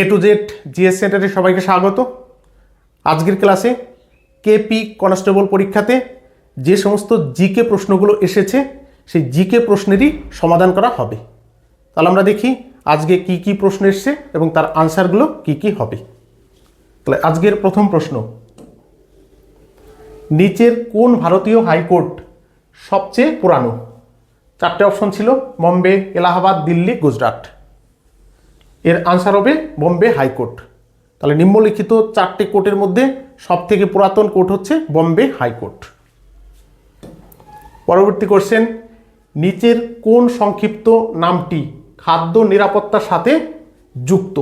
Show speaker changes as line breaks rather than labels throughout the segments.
A to Z GS সেন্টারে সবাইকে স্বাগত। আজকের ক্লাসে কেপি কনস্টেবল পরীক্ষাতে যে সমস্ত জিকে প্রশ্নগুলো এসেছে, সেই জিকে প্রশ্নেরই সমাধান করা হবে। তাহলে আমরা দেখি আজকে কি কি প্রশ্ন এসছে এবং তার আনসারগুলো কি কি হবে। তাহলে আজকের প্রথম প্রশ্ন, নিচের কোন ভারতীয় হাইকোর্ট সবচেয়ে পুরানো? চারটে অপশন ছিল, বম্বে, এলাহাবাদ, দিল্লি, গুজরাট। এর আনসার হবে বম্বে হাইকোর্ট তাহলে নিম্নলিখিত চারটে কোর্টের মধ্যে সব থেকে পুরাতন কোর্ট হচ্ছে বম্বে হাইকোর্ট পরবর্তী কোশ্চেন নিচের কোন সংক্ষিপ্ত নামটি খাদ্য নিরাপত্তার সাথে যুক্ত?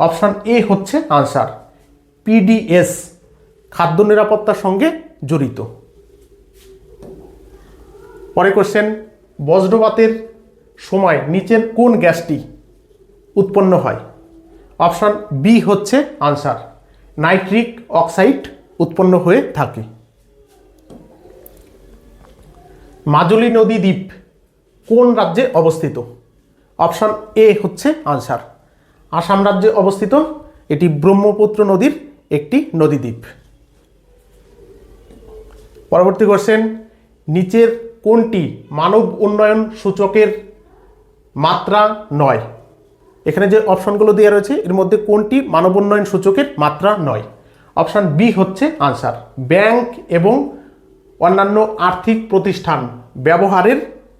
অপশান এ হচ্ছে আনসার পিডিএস খাদ্য নিরাপত্তার সঙ্গে জড়িত। পরে কোশ্চেন বজ্রপাতের সময় নিচের কোন গ্যাসটি উৎপন্ন হয়। অপশান বি হচ্ছে আনসার নাইট্রিক অক্সাইড উৎপন্ন হয়ে থাকে। মাজুলি নদী দ্বীপ কোন রাজ্যে অবস্থিত? অপশান এ হচ্ছে আনসার আসাম রাজ্যে অবস্থিত, এটি ব্রহ্মপুত্র নদীর একটি নদীদ্বীপ পরবর্তী কোশ্চেন নিচের কোনটি মানব উন্নয়ন সূচকের মাত্রা নয়? এখানে যে অপশনগুলো দেওয়া রয়েছে, এর মধ্যে কোনটি মানব উন্নয়ন সূচকের মাত্রা নয়? অপশান বি হচ্ছে আনসার। ব্যাংক এবং অন্যান্য আর্থিক প্রতিষ্ঠান ব্যবহারের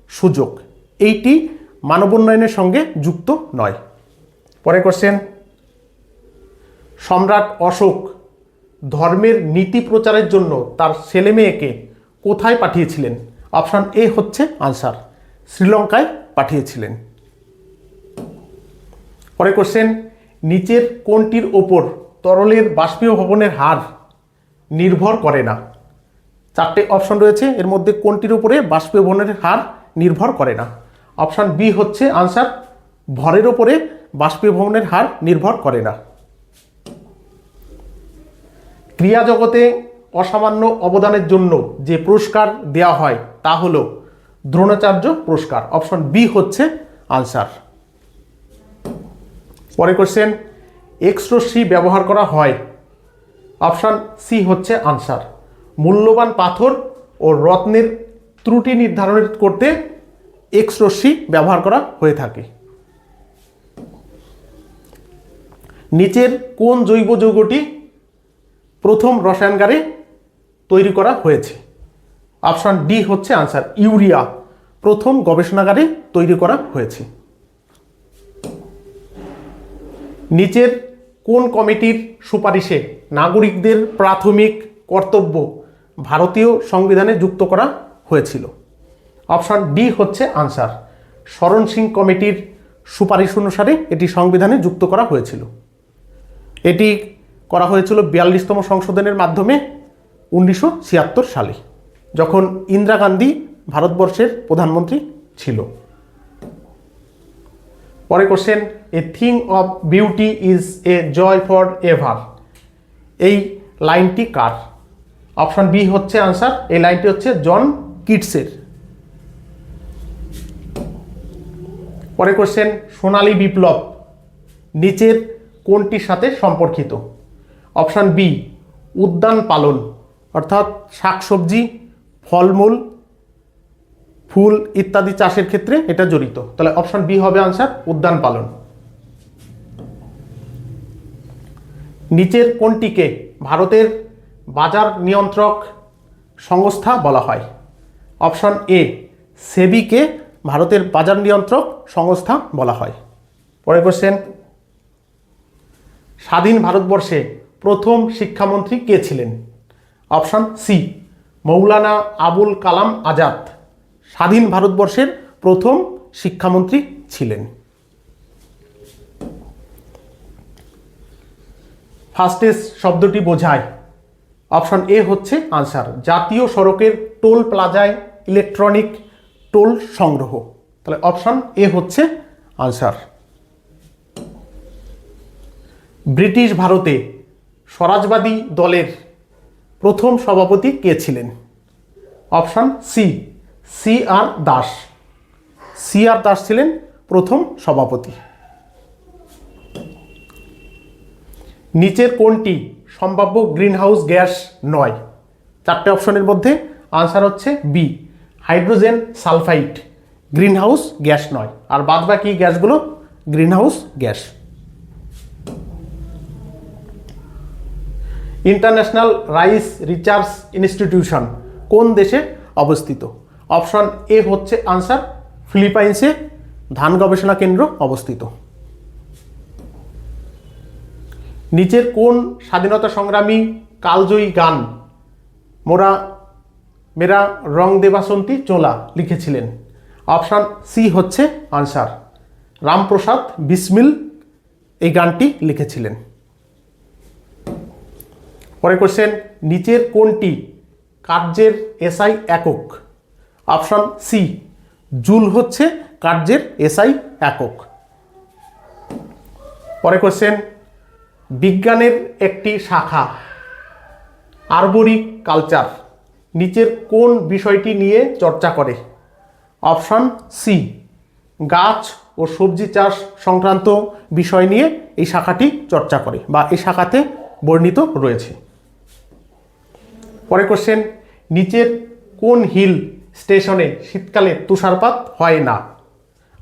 সুযোগ। এইটি মানব উন্নয়নের সঙ্গে যুক্ত নয়। পরে কোশ্চেন সম্রাট অশোক ধর্মের নীতি প্রচারের জন্য তার ছেলে মেয়েকে কোথায় পাঠিয়েছিলেন? অপশান এ হচ্ছে আনসার। শ্রীলঙ্কায় পাঠিয়েছিলেন। পরে কোশ্চেন নিচের কোনটির ওপর তরলের বাষ্পীয় ভবনের হার নির্ভর করে না। চারটে অপশন রয়েছে, এর মধ্যে কোনটির উপরে বাষ্পীয় ভবনের হার নির্ভর করে না। অপশান বি হচ্ছে আনসার ভরের ওপরে বাষ্পীয় ভবনের হার নির্ভর করে না। ক্রিয়া জগতে অসামান্য অবদানের জন্য যে পুরস্কার দেওয়া হয়, তা হল দ্রোণাচার্য পুরস্কার। অপশন বি হচ্ছে আনসার পরে কোশ্চেন এক্সরশ্মি ব্যবহার করা হয়। অপশান সি হচ্ছে আনসার মূল্যবান পাথর ও রত্নের ত্রুটি নির্ধারণ করতে এক্সরশ্মি ব্যবহার করা হয়ে থাকে। নিচের কোন জৈব যৌগটি প্রথম রসায়নগারে তৈরি করা হয়েছে? অপশান ডি হচ্ছে আনসার ইউরিয়া, প্রথম গবেষণাগারে তৈরি করা হয়েছে। নিচের কোন কমিটির সুপারিশে নাগরিকদের প্রাথমিক কর্তব্য ভারতীয় সংবিধানে যুক্ত করা হয়েছিল? অপশান ডি হচ্ছে আনসার। শরণ সিং কমিটির সুপারিশ অনুসারে এটি সংবিধানে যুক্ত করা হয়েছিল। এটি করা হয়েছিল বিয়াল্লিশতম সংশোধনের মাধ্যমে উনিশশো ছিয়াত্তর সালে, যখন ইন্দিরা গান্ধী ভারতবর্ষের প্রধানমন্ত্রী ছিল। পরে question a thing of beauty is a joy forever এই লাইনটি কার? অপশন বি হচ্ছে আনসার এই লাইনটি হচ্ছে জন কিটসের পরে কোশ্চেন সোনালী বিপ্লব, নিচের কোনটির সাথে সম্পর্কিত? অপশান বি উদ্যান পালন, অর্থাৎ শাকসবজি, ফলমূল ফুল ইত্যাদি চাষের ক্ষেত্রে এটা জড়িত। তাহলে অপশন বি হবে আনসার উদ্যান পালন। নিচের কোনটিকে ভারতের বাজার নিয়ন্ত্রক সংস্থা বলা হয়? অপশন এ সেবিকে ভারতের বাজার নিয়ন্ত্রক সংস্থা বলা হয়। পরে কোশ্চেন স্বাধীন ভারতবর্ষে প্রথম শিক্ষামন্ত্রী কে ছিলেন? Option C Maulana Abul Kalam Azad. স্বাধীন ভারতবর্ষের প্রথম শিক্ষামন্ত্রী ছিলেন। ফাস্টেস্ট শব্দটি বোঝায়। অপশন এ হচ্ছে আনসার জাতীয় সড়কের টোল প্লাজায় ইলেকট্রনিক টোল সংগ্রহ। তাহলে অপশন এ হচ্ছে আনসার ব্রিটিশ ভারতে স্বরাজবাদী দলের প্রথম সভাপতি কে ছিলেন? Option C C R Das. C R Das ছিলেন প্রথম সভাপতি। নিচের কোনটি সম্ভাব্য গ্রিনহাউস গ্যাস নয়। চারটে অপশনের মধ্যে আনসার হচ্ছে B, hydrogen sulphide, greenhouse gas নয়। আর বাদ বাকি গ্যাসগুলো greenhouse gas. International rice research institution কোন দেশে অবস্থিত? অপশন এ হচ্ছে আনসার ফিলিপাইন্সে ধান গবেষণা কেন্দ্র অবস্থিত। নিচের কোন স্বাধীনতা সংগ্রামী কালজয়ী গান মোরা, মেরা রং দেবাসন্তী চোলা লিখেছিলেন? অপশান সি হচ্ছে আনসার, রামপ্রসাদ বিসমিল এই গানটি লিখেছিলেন। পরে কোশ্চেন নিচের কোনটি কার্যের এসআই একক? অপশন সি, জুল হচ্ছে কার্যের এসআই একক। পরে কোশ্চেন বিজ্ঞানের একটি শাখা আরবরিক কালচার, নিচের কোন বিষয়টি নিয়ে চর্চা করে? অপশন সি, গাছ ও সবজি চাষ সংক্রান্ত বিষয় নিয়ে এই শাখাটি চর্চা করে বা এই শাখাতে বর্ণিত রয়েছে। পরে কোশ্চেন নিচের কোন হিল স্টেশনে শীতকালে তুষারপাত হয় না।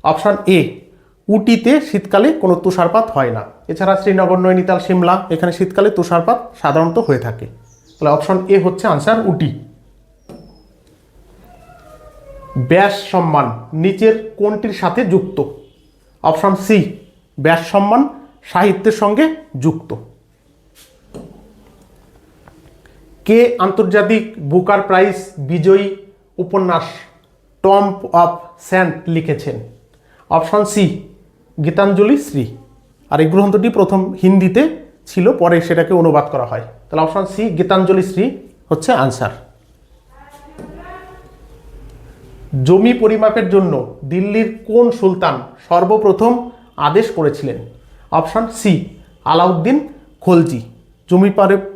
অপশান এ, উটিতে শীতকালে কোনো তুষারপাত হয় না। এছাড়া শ্রীনগর, নৈনিতাল, সিমলা, এখানে শীতকালে তুষারপাত সাধারণত হয়ে থাকে। তাহলে অপশন এ হচ্ছে আনসার উটি। ব্যাস সম্মান নিচের কোনটির সাথে যুক্ত? অপশন সি, ব্যাস সম্মান সাহিত্যের সঙ্গে যুক্ত। কে আন্তর্জাতিক বুকার প্রাইজ বিজয়ী উপন্যাস টম্প অফ স্যান্ট লিখেছেন। Option C, Geetanjali Shree. আর এই গ্রন্থটি প্রথম হিন্দিতে ছিল, পরে সেটাকে অনুবাদ করা হয়। তাহলে অপশন সি, গীতাঞ্জলি শ্রী হচ্ছে আনসার। জমি পরিমাপের জন্য দিল্লির কোন সুলতান সর্বপ্রথম আদেশ করেছিলেন? Option C, Alauddin Khalji. জমি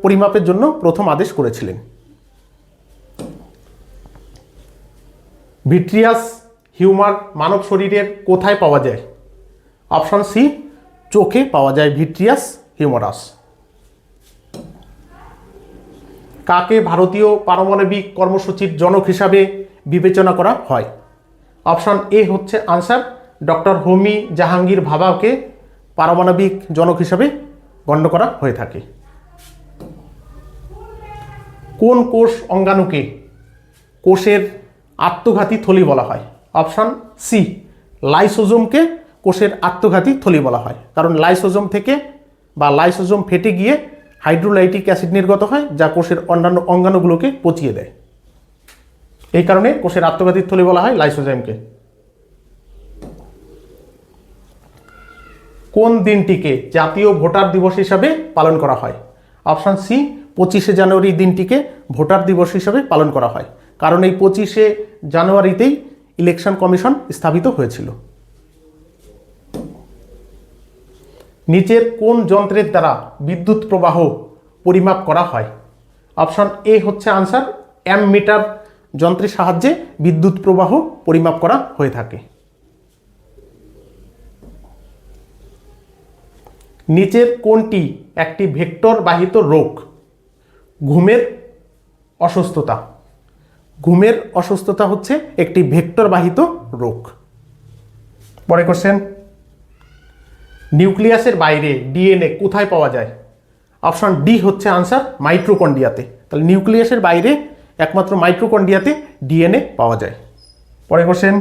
পরিমাপের জন্য প্রথম আদেশ করেছিলেন। ভিট্রিয়াস হিউমার মানব শরীরের কোথায় পাওয়া যায়? অপশন সি, চোখে পাওয়া যায় ভিট্রিয়াস হিউমারাস। কাকে ভারতীয় পারমাণবিক কর্মসূচির জনক হিসাবে বিবেচনা করা হয়? অপশন এ হচ্ছে আনসার, ডক্টর হোমি জাহাঙ্গীর ভাবাকে পারমাণবিক জনক হিসাবে গণ্য করা হয়ে থাকে। কোন কোষ অঙ্গাণুকে কোষের আত্মঘাতী থলি বলা হয়। অপশান সি, লাইসোজোমকে কোষের আত্মঘাতী থলি বলা হয়। কারণ লাইসোজোম থেকে বা লাইসোজোম ফেটে গিয়ে হাইড্রোলাইটিক অ্যাসিড নির্গত হয়, যা কোষের অন্যান্য অঙ্গাণুগুলোকে পচিয়ে দেয়। এই কারণে কোষের আত্মঘাতী থলি বলা হয় লাইসোজোমকে। কোন দিনটিকে জাতীয় ভোটার দিবস হিসাবে পালন করা হয়? অপশান সি, পঁচিশে জানুয়ারি দিনটিকে ভোটার দিবস হিসাবে পালন করা হয়। কারণ এই পঁচিশে জানুয়ারিতেই ইলেকশন কমিশন স্থাপিত হয়েছিল। নিচের কোন যন্ত্রের দ্বারা বিদ্যুৎ প্রবাহ পরিমাপ করা হয়? অপশন এ হচ্ছে আনসার, অ্যাম মিটার যন্ত্রের সাহায্যে বিদ্যুৎ প্রবাহ পরিমাপ করা হয়ে থাকে। নিচের কোনটি একটি ভেক্টর বাহিত রোগ? ঘুমের অসুস্থতা। ঘুমের অসুস্থতা হচ্ছে একটি ভেক্টর বাহিত রোগ। পরে কোশ্চেন নিউক্লিয়াসের বাইরে ডিএনএ কোথায় পাওয়া যায়? অপশন ডি হচ্ছে আনসার মাইক্রোকন্ডিয়াতে তাহলে নিউক্লিয়াসের বাইরে একমাত্র মাইক্রোকন্ডিয়াতে ডিএনএ পাওয়া যায়। পরে কোশ্চেন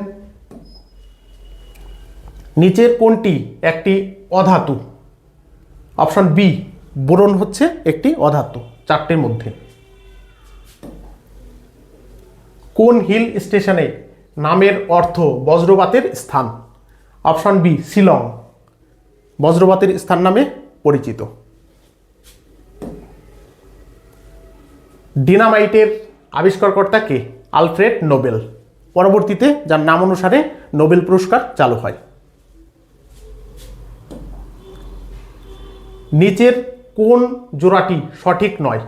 নিচের কোনটি একটি অধাতু। অপশন বি, বোরন হচ্ছে একটি অধাতু, চারটের মধ্যে। কোন হিল স্টেশনে নামের অর্থ বজ্রপাতের স্থান? Option B, Shillong. বজ্রপাতের স্থান নামে পরিচিত। ডিনামাইটের আবিষ্কারকর্তা কে? Alfred Nobel. পরবর্তীতে যার নাম অনুসারে নোবেল পুরস্কার চালু হয়। নিচের কোন জোড়াটি সঠিক নয়?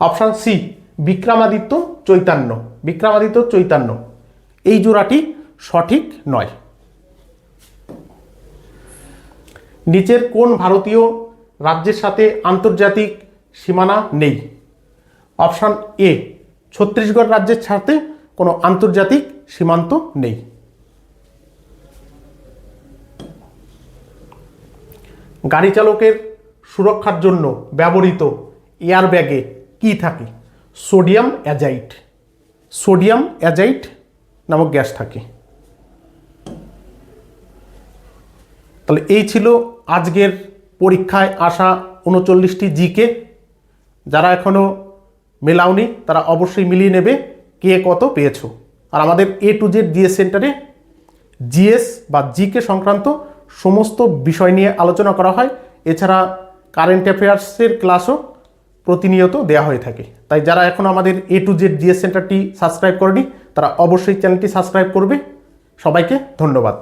Option C, Vikramaditya Chaitanya. Vikramaditya Chaitanya. এই জোড়াটি সঠিক নয়। নিচের কোন ভারতীয় রাজ্যের সাথে আন্তর্জাতিক সীমানা নেই? অপশান এ, ছত্তিশগড় রাজ্যের সাথে কোনো আন্তর্জাতিক সীমান্ত নেই। গাড়ি চালকের সুরক্ষার জন্য ব্যবহৃত এয়ার ব্যাগে কী থাকে? সোডিয়াম অ্যাজাইট। সোডিয়াম অ্যাজাইট নামক গ্যাস থাকে। তাহলে এই ছিল আজকের পরীক্ষায় আসা উনচল্লিশটি জিকে। যারা এখনও মেলাওনি, তারা অবশ্যই মিলিয়ে নেবে কে কত পেয়েছ। আর আমাদের এ টু জেড জিএস সেন্টারে জিএস বা জিকে সংক্রান্ত সমস্ত বিষয় নিয়ে আলোচনা করা হয়। এছাড়া কারেন্ট অ্যাফেয়ার্সের ক্লাসও প্রতিনিয়ত দেওয়া হয়ে থাকে। তাই যারা এখন আমাদের এ টু জেড জিএস সেন্টারটি সাবস্ক্রাইব করেনি, তারা অবশ্যই চ্যানেলটি সাবস্ক্রাইব করবে। সবাইকে ধন্যবাদ।